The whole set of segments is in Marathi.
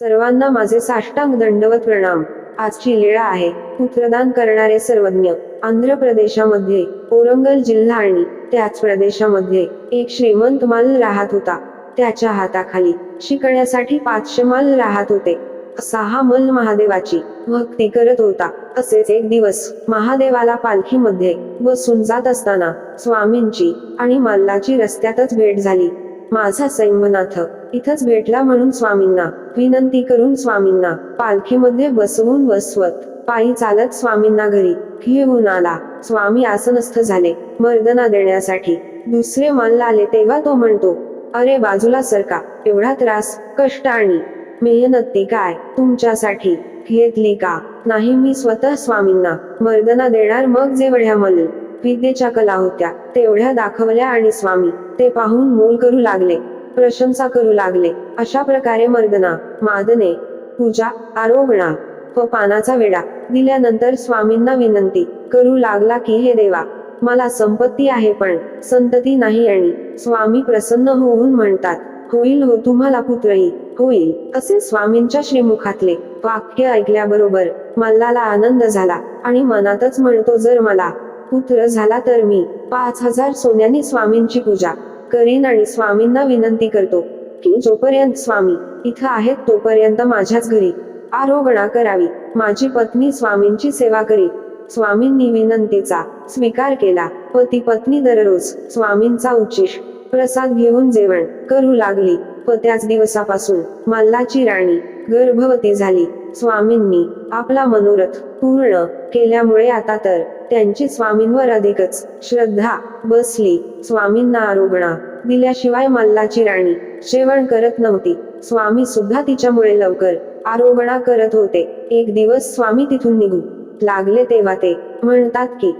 सर्वांना माझे साष्टांग दंडवत प्रणाम. आजची लीळा आहे. पुत्रदान करणारे सर्वज्ञ. आंध्र प्रदेशामध्ये ओरंगल जिल्हा आणि त्याच प्रदेशामध्ये एक श्रीमंत माल राहत होता. त्याच्या हाताखाली शिकण्यासाठी पाचशे माल राहत होते. सहा मल महादेवाची भक्ती करत होता. असेच एक दिवस महादेवाला पालखीमध्ये बसून जात असताना स्वामींची आणि मल्लाची रस्त्यातच भेट झाली. माझा सैंभनाथ इथंच भेटला म्हणून स्वामींना. विनंती करून स्वामींना. पालखीमध्ये बसवून बसवत पायी चालत स्वामींना घरी घेऊन आला. स्वामी आसनस्थ झाले मर्दना देण्यासाठी. दुसरे मानला आले तेव्हा तो म्हणतो अरे बाजूला सरका एवढा त्रास कष्ट आणि मेहनत ते काय तुमच्यासाठी घेतली का? नाही मी स्वतः स्वामींना मर्दना देणार मग जेवढ्या मल विद्येच्या कला होत्या तेवढ्या दाखवल्या आणि स्वामी ते पाहून मूल करू लागले. प्रशंसा करू लागले. अशा प्रकारे मर्दना मादने पूजा आरोगणा व पानाचा वेडा दिल्यानंतर स्वामींना विनंती करू लागला की हे देवा मला संपत्ती आहे पण संतती नाही आणि स्वामी प्रसन्न होऊन म्हणतात होईल हो तुम्हाला पुत्रही होईल असे स्वामींच्या श्रीमुखातले वाक्य ऐकल्याबरोबर मल्लाला आनंद झाला आणि मनातच म्हणतो जर मला पुत्र झाला तर मी पाच हजार सोन्याने स्वामींची पूजा करीन आणि स्वामींना विनंती करतो की जोपर्यंत स्वामी इथं आहेत तोपर्यंत माझ्याच घरी आरोगणा करावी. माझी पत्नी स्वामींची सेवा करी स्वामींनी विनंतीचा स्वीकार केला. पती ती पत्नी दररोज स्वामींचा उच्चिष प्रसाद घेऊन जेवण करू लागली. व त्याच दिवसापासून मल्लाची राणी गर्भवती झाली. स्वामींनी आपला मनोरथ पूर्ण केल्यामुळे आता तर त्यांची स्वामींवर अधिकच श्रद्धा बसली. स्वामींना आरोगणा दिल्याशिवाय मल्लाची राणी जेवण करत नव्हती. स्वामी सुद्धा तिच्यामुळे लवकर आरोगणा करत होते. एक दिवस स्वामी तिथून निघू लागले तेव्हा ते म्हणतात की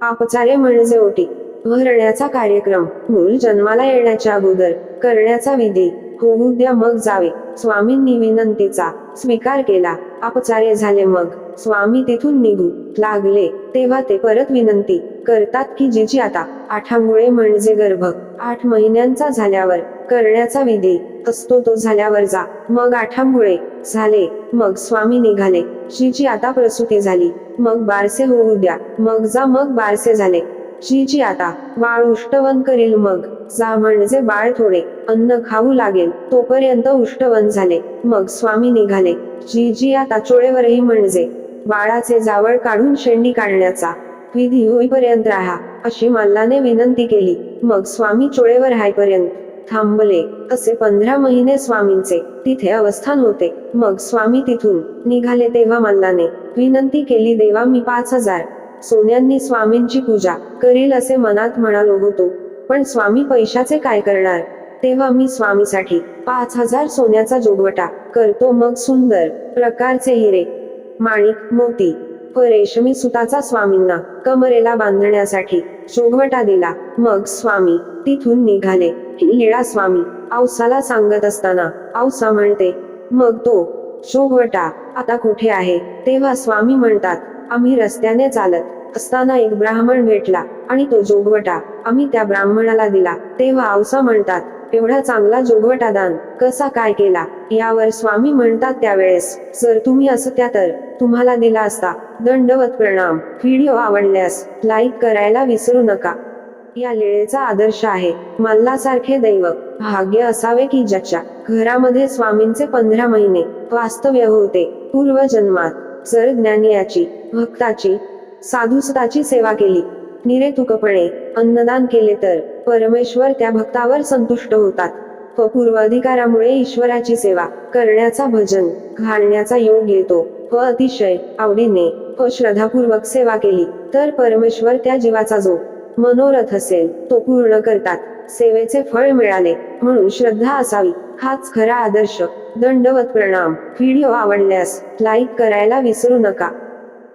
आपचारे म्हणजे ओटी भरण्याचा कार्यक्रम मूल जन्माला येण्याच्या अगोदर करण्याचा विधी होऊ द्या मग जावे. स्वामींनी विनंतीचा स्वीकार केला. अपचारे झाले मग. स्वामी तिथून निघू लागले. तेव्हा ते परत विनंती करतात की जिची आता आठामुळे म्हणजे गर्भ. आठ महिन्यांचा झाल्यावर करण्याचा विधी असतो तो झाल्यावर जा. मग आठामुळे झाले. मग स्वामी निघाले. जिची आता प्रसूती झाली. मग बारसे होऊ द्या. मग जा. मग बारसे झाले. जीची आता. बाळ उष्टवन करील मग. जा म्हणजे बाळ थोडे अन्न खाऊ लागेल तोपर्यंत उष्टवन झाले. मग स्वामी निघाले. जी जी आता चोळेवरही म्हणजे. बाळाचे जावळ काढून शेंडी काढण्याचा. विधी होईपर्यंत राहा अशी मल्लाने विनंती केली. मग स्वामी चोळेवर हायपर्यंत. थांबले. असे पंधरा महिने स्वामींचे. तिथे अवस्थान होते. मग स्वामी तिथून निघाले तेव्हा मल्लाने. विनंती केली देवा मी पाच हजार सोन्यांनी स्वामींची पूजा करील असे मनात म्हणालो होतो. पण स्वामी पैशाचे काय करणार? तेव्हा मी स्वामीसाठी पाच हजार सोन्याचा जोगवटा करतो मग सुंदर प्रकारचे हिरे माणिक मोती व रेशमी सुताचा स्वामींना कमरेला बांधण्यासाठी जोगवटा दिला. मग स्वामी तिथून निघाले. लीळा स्वामी औसाला सांगत असताना औसा म्हणते मग तो जोगवटा आता कुठे आहे? तेव्हा स्वामी म्हणतात आम्ही रस्त्याने चालत असताना एक ब्राह्मण भेटला आणि तो जोगवटा आम्ही त्या ब्राह्मणाला दिला. तेव्हा आवसा म्हणतात एवढा चांगला जोगवटा दान कसा काय केला? यावर स्वामी म्हणतात त्यावेळेस जर तुम्ही असं त्या तर तुम्हाला दिला असता. दंडवत प्रणाम. व्हिडिओ आवडल्यास लाईक करायला विसरू नका. या लीळेचा आदर्श आहे. मल्लासारखे दैव. भाग्य असावे की ज्याच्या घरामध्ये स्वामींचे पंधरा महिने वास्तव्य होते. पूर्वजन्मात जर ज्ञानियाची भक्ताची साधुसताची सेवा केली निरेतुकपणे अन्नदान केले तर परमेश्वर त्या भक्तावर संतुष्ट होतात. व पूर्वाधिकारामुळे ईश्वराची सेवा करण्याचा भजन घालण्याचा योग येतो व अतिशय आवडीने व श्रद्धापूर्वक सेवा केली तर परमेश्वर त्या जीवाचा जो मनोरथ असेल तो पूर्ण करतात. सेवेचे फळ मिळाले म्हणून श्रद्धा असावी. हाच खरा आदर्श. दंडवत प्रणाम. व्हिडिओ आवडल्यास लाईक करायला विसरू नका.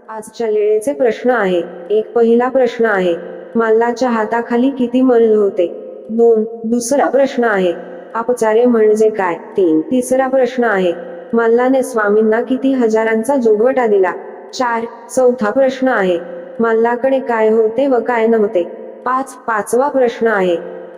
आजच्या लेळेचे प्रश्न आहे. एक पहिला प्रश्न आहे. मल्लाच्या हाताखाली किती मल्ल होते? दोन. दुसरा प्रश्न आहे. अपचारे म्हणजे काय? तीन. तिसरा प्रश्न आहे. मल्लाने स्वामींना किती हजारांचा जोगवटा दिला? चार. चौथा प्रश्न आहे. मल्लाकडे काय होते व काय नव्हते? पाच. पाचवा प्रश्न आहे.